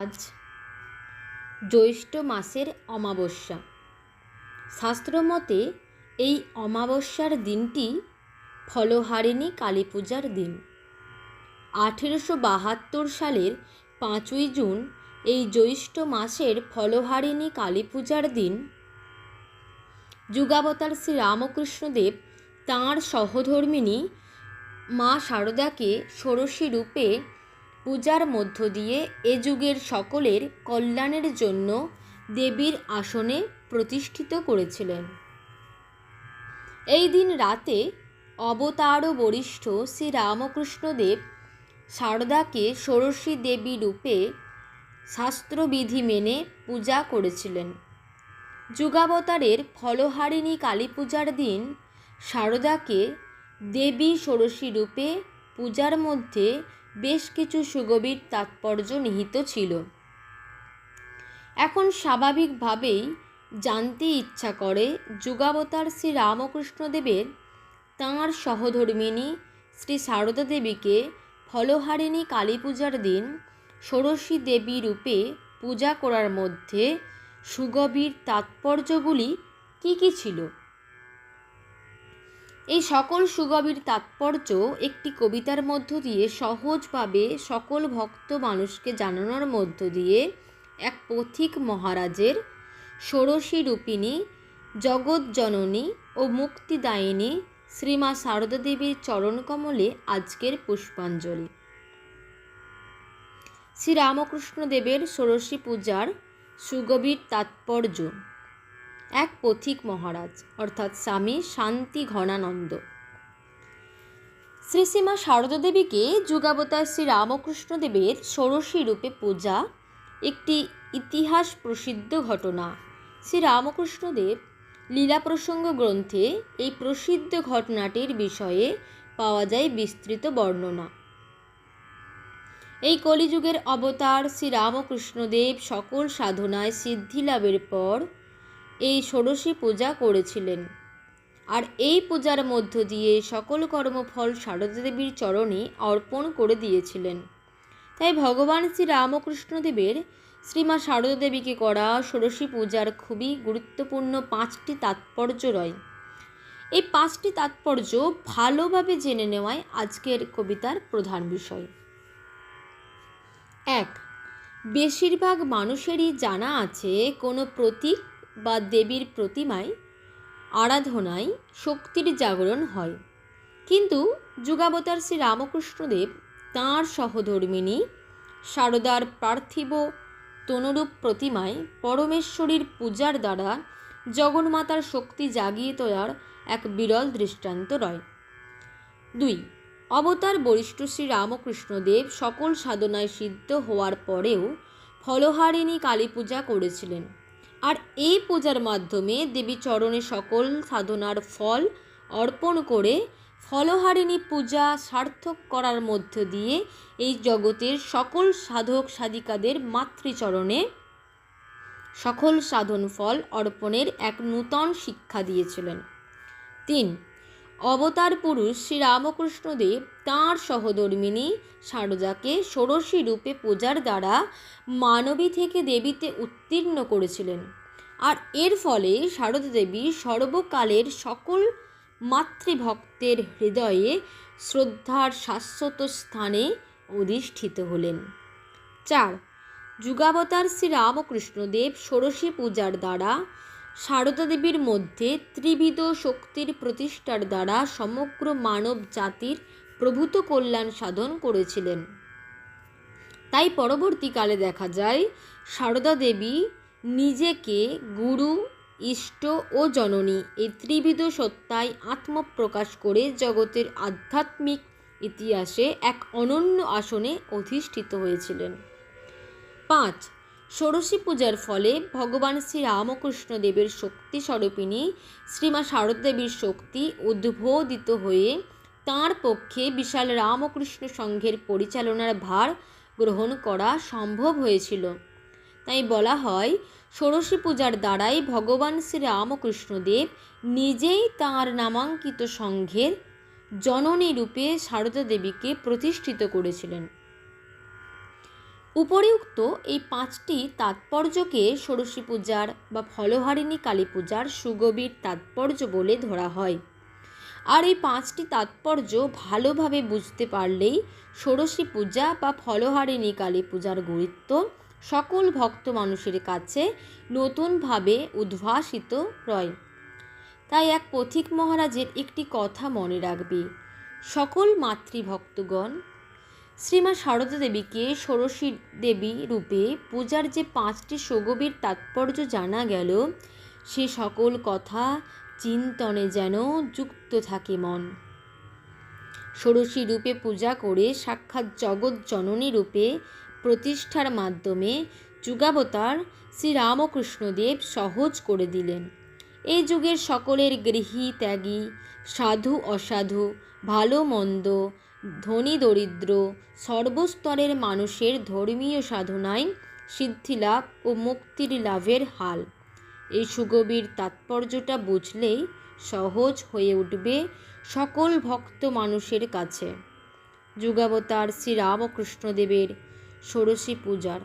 আজ জ্যৈষ্ঠ মাসের অমাবস্যা। শাস্ত্রমতে এই অমাবস্যার দিনটি ফলহারিণী কালী পূজার দিন। আঠেরোশো বাহাত্তর সালের পাঁচই জুন এই জ্যৈষ্ঠ মাসের ফলহারিণী কালী পূজার দিন। যুগাবতার শ্রী রামকৃষ্ণদেব তাঁর সহধর্মিণী মা শারদাকে ষোড়শী রূপে পূজার মধ্য দিয়ে এ যুগের সকলের কল্যাণের জন্য দেবীর আসনে প্রতিষ্ঠিত করেছিলেন। এই দিন রাতে অবতার বরিষ্ঠ শ্রী রামকৃষ্ণদেব শারদাকে ষোড়শী দেবী রূপে শাস্ত্রবিধি মেনে পূজা করেছিলেন। যুগাবতারের ফলহারিণী কালী পূজার দিন শারদাকে দেবী ষোড়শী রূপে পূজার মধ্যে বেশ কিছু সুগভীর তাৎপর্য নিহিত ছিল। এখন স্বাভাবিকভাবেই জানতে ইচ্ছা করে যুগাবতার শ্রী রামকৃষ্ণদেবের তাঁর সহধর্মিণী শ্রী সারদা দেবীকে ফলহারিণী কালী পূজার দিন ষোড়শী দেবী রূপে পূজা করার মধ্যে সুগভীর তাৎপর্যগুলি কী কী ছিল? এই সকল সুগভীর তাৎপর্য একটি কবিতার মধ্য দিয়ে সহজভাবে সকল ভক্ত মানুষকে জানানোর মধ্য দিয়ে এক পথিক মহারাজের ষোড়শী রূপিণী জগৎজননী ও মুক্তিদায়িনী শ্রীমা শারদা দেবীর চরণকমলে আজকের পুষ্পাঞ্জলি। শ্রী রামকৃষ্ণ দেবের ষোড়শী পূজার সুগভীর তাৎপর্য এক পথিক মহারাজ, অর্থাৎ স্বামী শান্তি ঘনানন্দ শ্রী শ্রীমা শারদা দেবীকে যুগাবতার শ্রী রামকৃষ্ণ দেবের ষোড়শী রূপে পূজা, একটি ইতিহাস প্রসিদ্ধ ঘটনা। শ্রী রামকৃষ্ণদেব লীলা প্রসঙ্গ গ্রন্থে এই প্রসিদ্ধ ঘটনাটির বিষয়ে পাওয়া যায় বিস্তৃত বর্ণনা। এই কলিযুগের অবতার শ্রী রামকৃষ্ণদেব সকল সাধনায় সিদ্ধি লাভের পর এই ষোড়শী পূজা করেছিলেন। আর এই পূজার মধ্য দিয়ে সকল কর্মফল শারদা দেবীর চরণে অর্পণ করে দিয়েছিলেন। তাই ভগবান শ্রী রামকৃষ্ণদেবের শ্রীমা শারদা দেবীকে করা ষোড়শী পূজার খুবই গুরুত্বপূর্ণ পাঁচটি তাৎপর্য রয়। এই পাঁচটি তাৎপর্য ভালোভাবে জেনে নেওয়ায় আজকের কবিতার প্রধান বিষয়। এক, বেশিরভাগ মানুষেরই জানা আছে কোনো প্রতীক বা দেবীর প্রতিমায় আরাধনায় শক্তির জাগরণ হয়। কিন্তু যুগাবতার শ্রী রামকৃষ্ণদেব তাঁর সহধর্মিণী শারদার পার্থিব তনুরূপ প্রতিমায় পরমেশ্বরীর পূজার দ্বারা জগন্মাতার শক্তি জাগিয়ে তোলার এক বিরল দৃষ্টান্ত রয়। দুই, অবতার বরিষ্ঠ শ্রী রামকৃষ্ণদেব সকল সাধনায় সিদ্ধ হওয়ার পরেও ফলহারিণী কালী পূজা করেছিলেন। আর এই পূজার মাধ্যমে দেবী চরণে সকল সাধনার ফল অর্পণ করে ফলহারিণী পূজা সার্থক করার মধ্য দিয়ে এই জগতের সকল সাধক সাধিকাদের মাতৃচরণে সকল সাধন ফল অর্পণের এক নূতন শিক্ষা দিয়েছিলেন। তিন অবতার পুরুষ শ্রী রামকৃষ্ণদেব তাঁর সহধর্মিণী শারদাকে ষোড়শী রূপে পূজার দ্বারা মানবী থেকে দেবীতে উত্তীর্ণ করেছিলেন। আর এর ফলে শারদা দেবী সর্বকালের সকল মাতৃভক্তের হৃদয়ে শ্রদ্ধার শাশ্বত স্থানে অধিষ্ঠিত হলেন। চার, যুগাবতার শ্রী রামকৃষ্ণদেব ষোড়শী পূজার দ্বারা সারদা দেবীর মধ্যে ত্রিবিধ শক্তির প্রতিষ্ঠার দ্বারা সমগ্র মানব জাতির প্রভূত কল্যাণ সাধন করেছিলেন। তাই পরবর্তীকালে দেখা যায়, সারদা দেবী নিজেকে গুরু, ইষ্ট ও জননী এই ত্রিবিধ সত্তায় আত্মপ্রকাশ করে জগতের আধ্যাত্মিক ইতিহাসে এক অনন্য আসনে অধিষ্ঠিত হয়েছিলেন। পাঁচ ষোড়শী পূজার ফলে ভগবান শ্রী রামকৃষ্ণ দেবের শক্তি স্বরূপিণী শ্রীমা শারদেবীর শক্তি উদ্বোধিত হয়ে তাঁর পক্ষে বিশাল রামকৃষ্ণ সংঘের পরিচালনার ভার গ্রহণ করা সম্ভব হয়েছিল। তাই বলা হয়, ষোড়শী পূজার দ্বারাই ভগবান শ্রী রামকৃষ্ণদেব নিজেই তাঁর নামাঙ্কিত সংঘের জননী রূপে শারদা দেবীকে প্রতিষ্ঠিত করেছিলেন। উপরিউক্ত এই পাঁচটি তাৎপর্যকে ষোড়শী পূজার বা ফলহারিণী কালী পূজার সুগভীর তাৎপর্য বলে ধরা হয়। আর এই পাঁচটি তাৎপর্য ভালোভাবে বুঝতে পারলেই ষোড়শী পূজা বা ফলহারিণী কালী পূজার গুরুত্ব সকল ভক্ত মানুষের কাছে নতুনভাবে উদ্ভাসিত রয়। তাই এক পথিক মহারাজের একটি কথা মনে রাখবে, সকল মাতৃভক্তগণ শ্রীমা শারদা দেবীকে ষোড়শী দেবী রূপে পূজার যে পাঁচটি সগভীর তাৎপর্য জানা গেল, সে সকল কথা চিন্তনে যেন যুক্ত থাকে মন। ষোড়শী রূপে পূজা করে সাক্ষাৎ জগৎ জননী রূপে প্রতিষ্ঠার মাধ্যমে যুগাবতার শ্রীরামকৃষ্ণদেব সহজ করে দিলেন। এই যুগের সকলের গৃহী ত্যাগী, সাধু অসাধু, ভালো মন্দ ধনী দরিদ্র, সর্বস্তরের মানুষের ধর্মীয় সাধনায় সিদ্ধিলাভ ও মুক্তির লাভের হাল। এই সুগভীর তাৎপর্যটা বুঝলেই সহজ হয়ে উঠবে সকল ভক্ত মানুষের কাছে। যুগাবতার শ্রীরামকৃষ্ণদেবের ষোড়শী পূজার